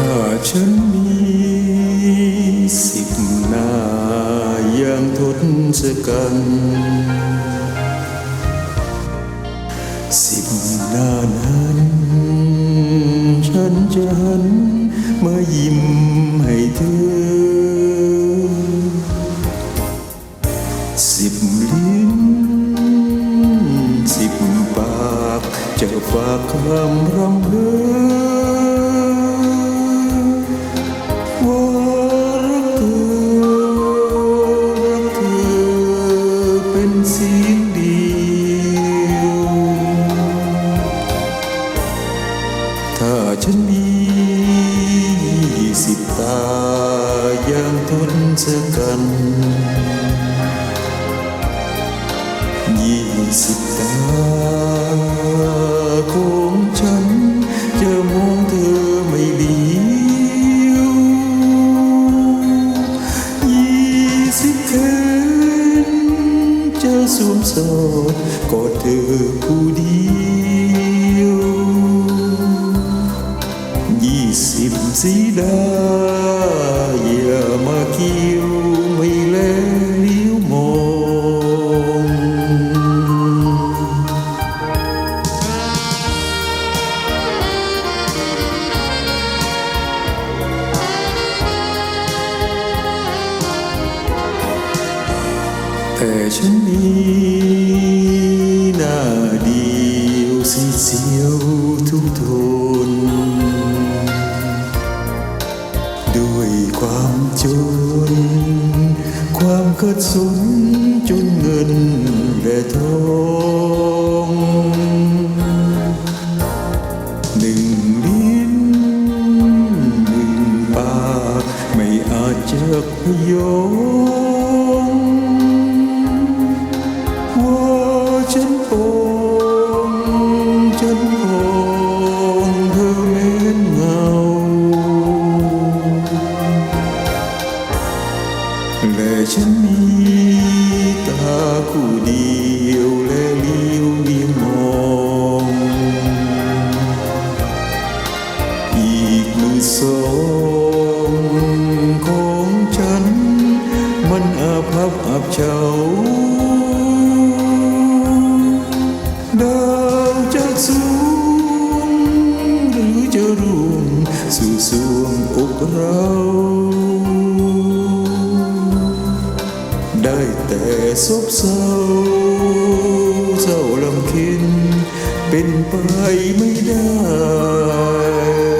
ถ้าฉันมีสิบหน้าย่างทดสกัน สิบหน้านั้น ฉันจะหันมายิ้มให้เธอ สิบลิ้น สิบปากจะฝากคำรำเพื่อ นเสกันยี่สิบตาของฉันจะมองเธอไม่เดียวยี่สิบคืนจะสวมสอดกอดเธอผู้เดียวยี่สิบสีดาอย่ามาเกี่ยว แต่ฉันมีหน้าเดียวสีเสียวทุกทน ด้วยความจน ความขัดสนจนเงินและทองหนึ่งลิ้นหนึ่งปากไม่อาจจะพยอง กมือสงของฉัน มันอาภัพอับเฉาดาวจากสูงหรือจะรุ่งสู่สวงอกเรา ได้แต่ซบเศร้าเศร้าลำเค็นเป็นไปไม่ได้